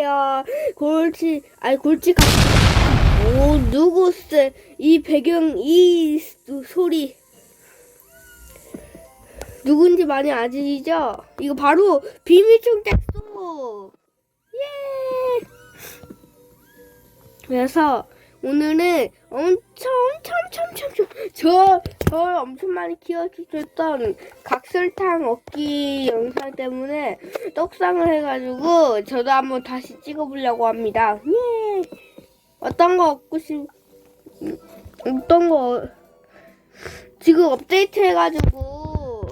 안녕하세요. 골치, 아니, 골치가. 오, 누구세? 이 배경, 이 소- 소리. 누군지 많이 아시죠? 이거 바로 비밀총 tex소! 예! 그래서 오늘은 엄청, 엄청, 엄청, 엄청, 저, 저를 엄청 많이 키워주셨던 각설탕 얻기 영상 때문에 떡상을 해가지고 저도 한번 다시 찍어보려고 합니다. 예! 어떤 거 얻고 싶, 음, 어떤 거, 지금 업데이트 해가지고,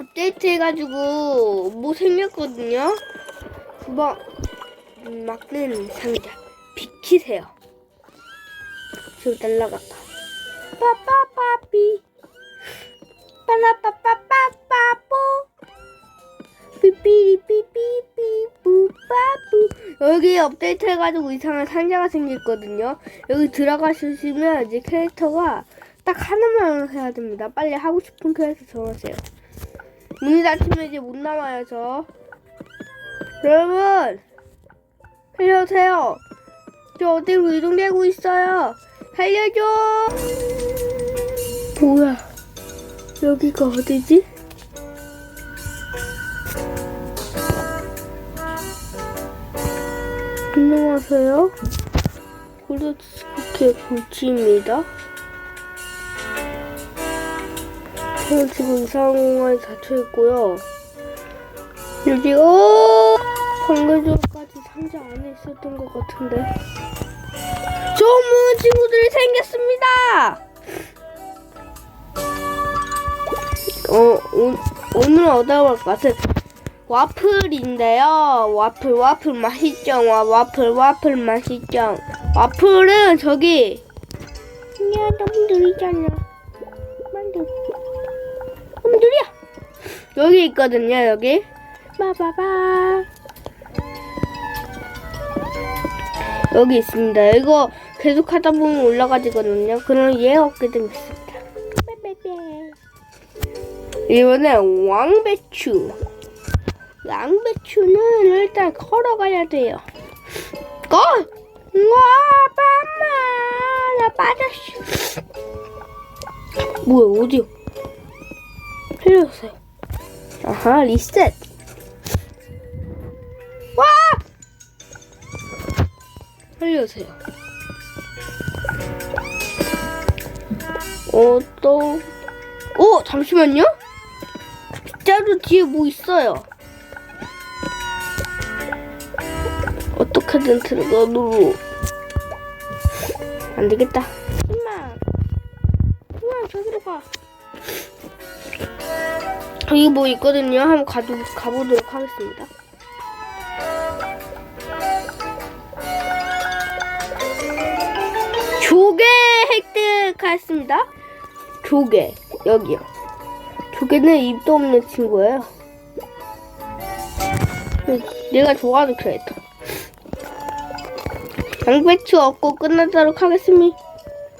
업데이트 해가지고, 뭐 생겼거든요? 그거, 음, 막는 상자. 비키세요. 지금 날라갔다. 빠빠빠삐. 빠라빠빠빠빠뽀. 삐삐리삐삐삐뿌빠뿌. 여기 업데이트 해가지고 이상한 상자가 생겼거든요. 여기 들어가시면 이제 캐릭터가 딱 하나만 해야 됩니다. 빨리 하고 싶은 캐릭터 정하세요. 문이 닫히면 이제 못 나와요, 저. 여러분! 살려주세요! 저 어디로 이동되고 있어요? 살려줘! 뭐야? 여기가 어디지? 안녕하세요. 골드스쿠키의 골치입니다. 저는 지금 이상한 공간에 닫혀있고요. 여기, 어! 방금 전까지 상자 안에 있었던 것 같은데. 좋은 친구들이 생겼습니다! 어, 오, 오늘 얻어볼 것은 와플인데요. 와플, 와플 맛있죠? 와, 와플, 와플 맛있죠? 와플은 저기. 야, 너무 느리잖아. 만두. 너무 느려. 여기 있거든요, 여기. 빠바바. 여기 있습니다. 이거 계속 하다 보면 올라가지거든요. 그럼 얘 얻게 되겠습니다. 이번엔 왕배추. 양배추는 일단 걸어가야 돼요. 고! 와, 빰마! 나 빠졌어. 뭐야, 어디요? 흘렸어요. 아하, 리셋. 흘려주세요. 어, 또. 오, 잠시만요. 빗자루 뒤에 뭐 있어요. 어떻게든 들어가도록. 안 되겠다. 희망. 희망, 저기로 가. 여기 뭐 있거든요. 한번 가도, 가보도록 하겠습니다. 획득했습니다. 조개 여기요. 조개는 입도 없는 친구예요. 응, 내가 좋아하는 캐릭터. 양배추 얻고 끝나도록 하겠습니다.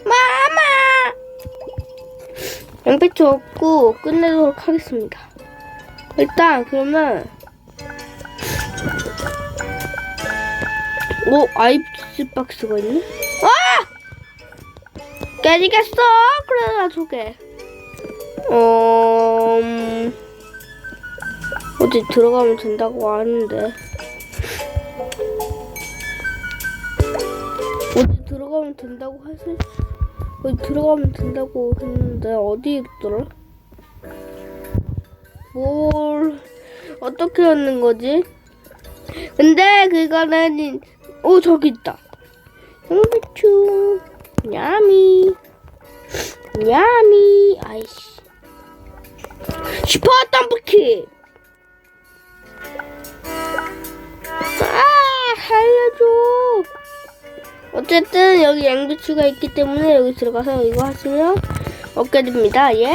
마마! 양배추 얻고 끝내도록 하겠습니다. 일단 그러면 오 아이스 박스가 있네? 아! 깨지겠어! 그래, 나 조개. 어, 음, 어디 들어가면 된다고 하는데. 어디 들어가면 된다고 하시, 어디 들어가면 된다고 했는데, 어디 있더라? 뭘, 어떻게 하는 거지? 근데 그거는, 오, 저기 있다. 양배추. 야미. 야미. 아이씨. 슈퍼 덤프키. 아, 살려줘. 어쨌든 여기 양배추가 있기 때문에 여기 들어가서 이거 하시면 얻게 됩니다. 예.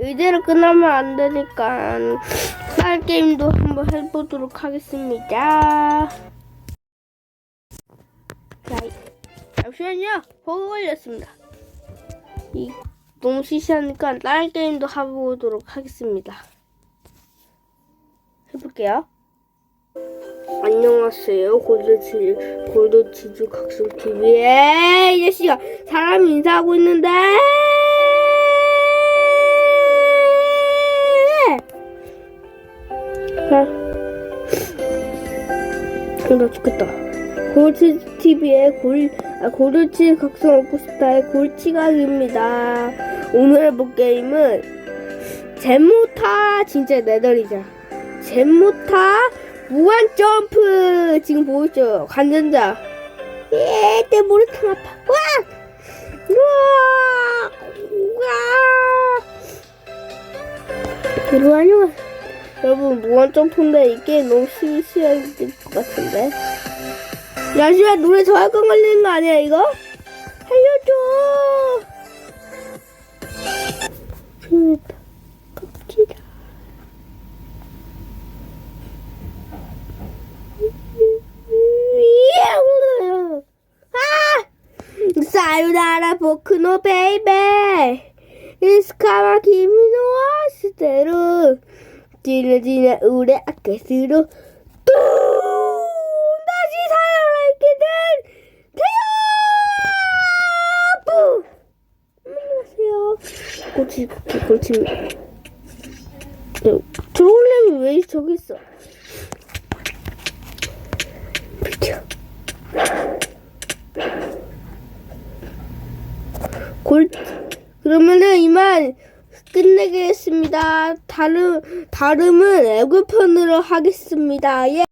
이대로 끝나면 안 되니까 딸 게임도 한번 해보도록 하겠습니다. 자, 잠시만요. 버그 걸렸습니다. 이 너무 시시하니까 다른 게임도 해보도록 하겠습니다. 해볼게요. 안녕하세요. 골드치, 골드치즈 각성 TV에 이 자식아 사람 인사하고 있는데. 자, 어, 나 죽겠다. 골드 TV의 골, 아, 골드치 각성 얻고 싶다의 골치각입니다. 오늘 해볼 게임은 젠모타 진짜 내더리자. 젠모타 무한 점프 지금 보이죠? 관전자. 예, 내 머리통 아파. 와, 우와, 우와. 이리 안녕. 여러분 무한 점프인데 이게 너무 시시할 것 같은데. 야시야 노래 저작권 걸리는 거 아니야 이거? 알려줘. 재밌다. 껍질아. 아! 사요나라 보크노 베이베 이스카마 키미노 와 스테로 찌르지나 우레 아케스로 또 다시 살아있게 된 태연부 안녕하세요 골치 골치 저올렘이 왜 저기 있어 비켜 골 그러면은 이만 끝내겠습니다. 다른 다름은 애교편으로 하겠습니다. 예.